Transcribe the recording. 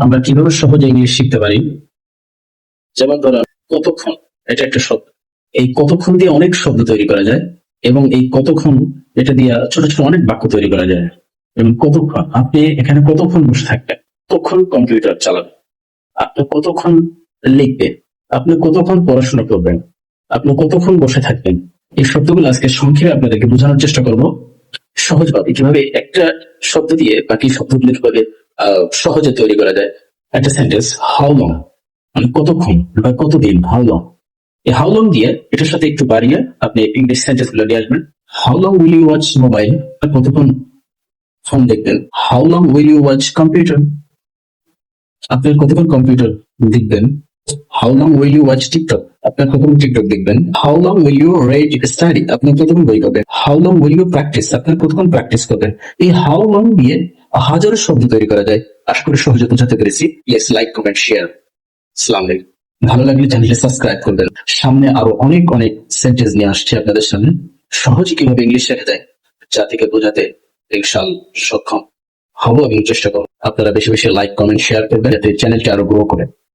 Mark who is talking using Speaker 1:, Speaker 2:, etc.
Speaker 1: আমরা কীভাবে সহজে ইংলিশ শিখতে পারি? যেমন ধরেন, কতক্ষণ? এটা একটা শব্দ। এই কতক্ষণ দিয়ে অনেক শব্দ তৈরি করা যায় এবং এই কতক্ষণ এটা দিয়ে ছোট ছোট অনেক বাক্য তৈরি করা যায়। এবং কতক্ষণ? আপনি এখানে কতক্ষণ বসে থাকবেন? কতক্ষণ কম্পিউটার চালাবেন? আপনি কতক্ষণ লিখবেন? আপনি কতক্ষণ পড়াশোনা করবেন? আপনি কতক্ষণ বসে থাকবেন? এই শব্দগুলো আজকে সংক্ষেপে আপনাদেরকে বোঝানোর চেষ্টা করব। সহজভাবে কীভাবে একটা শব্দ দিয়ে বাকি শব্দগুলো কীভাবে সহজে তৈরি করা যায়। একটা সেন্টেন্স হাউ লং মানে কতক্ষণ বা কতদিন হাউ লং এই হাউ লং দিয়ে এটার সাথে একটু বাড়িয়ে আপনি ইংলিশ সেন্টেন্সগুলো নিয়ে আসবেন। How long will you watch mobile কতক্ষণ ফোন দেখবেন? How long will you watch computer আপনি কতক্ষণ কম্পিউটার দেখবেন? How long will you watch TikTok আপনার কতক্ষণ টিকটক দেখবেন? How long will you read study আপনি কতক্ষণ বই করবেন how long will you practise আপনার কতক্ষণ প্র্যাকটিস করবেন? এই হাউ লং দিয়ে হাজারো শব্দ তৈরি করা যায়। আশা করি সহজে বোঝাতে পেরেছি। ইয়েস লাইক কমেন্ট শেয়ার সালাম ভালো লাগলে চ্যানেলটি সাবস্ক্রাইব করবেন। সামনে আরও অনেক অনেক সেন্টেন্স নিয়ে আসছে আপনাদের সামনে। সহজে কীভাবে ইংলিশ শেখা যায় জাতিকে বোঝাতে ইনশাল সক্ষম হব এবং চেষ্টা করব। আপনারা বেশি বেশি লাইক কমেন্ট শেয়ার করবেন, যাতে চ্যানেলটি আরও গ্রো করে।